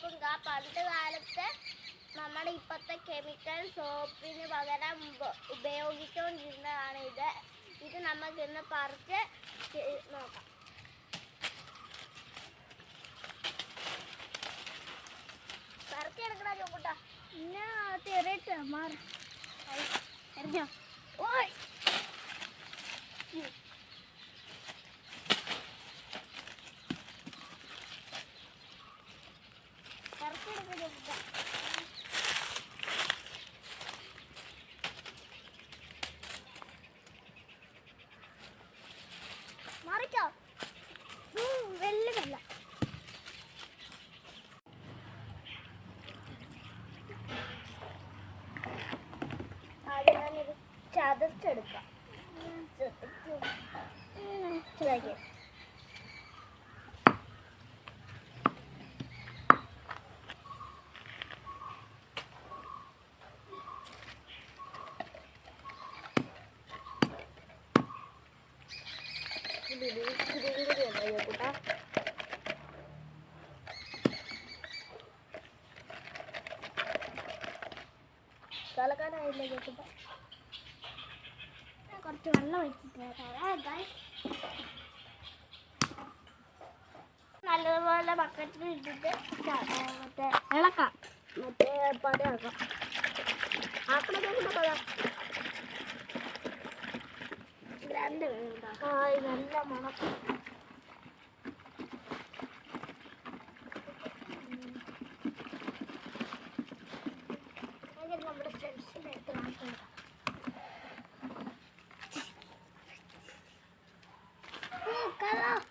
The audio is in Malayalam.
സോപ്പും കാ പണ്ട് കാലത്ത് നമ്മൾ ഇപ്പോഴത്തെ കെമിക്കൽ സോപ്പിന് പകരം ഉപ- ഉപയോഗിച്ചുകൊണ്ടിരുന്നതാണ് ഇത്. ഇത് നമുക്ക് ഇന്ന് പറിച്ച് നോക്കാം. പറിച്ചെടുക്കണ ചോക്കൂട്ടാ ഞാൻ തെറിട്ട് മാറി. എറിഞ്ഞോ. ഓയ്. ചതച്ചെടുക്കാം ചതച്ച് കൂട്ടാ തലക്കാനായില്ലേ കേട്ടോ കുറച്ച് വെള്ളം ഒഴിച്ചിട്ട്. നല്ലതുപോലെ ബക്കറ്റിൽ ഇട്ടിട്ട് മറ്റേ ഇളക്കാം. മറ്റേ പതയാക്കാം ആക്കണൊക്കെ കൂടെ പത രണ്ട് ആ നല്ല മണം 走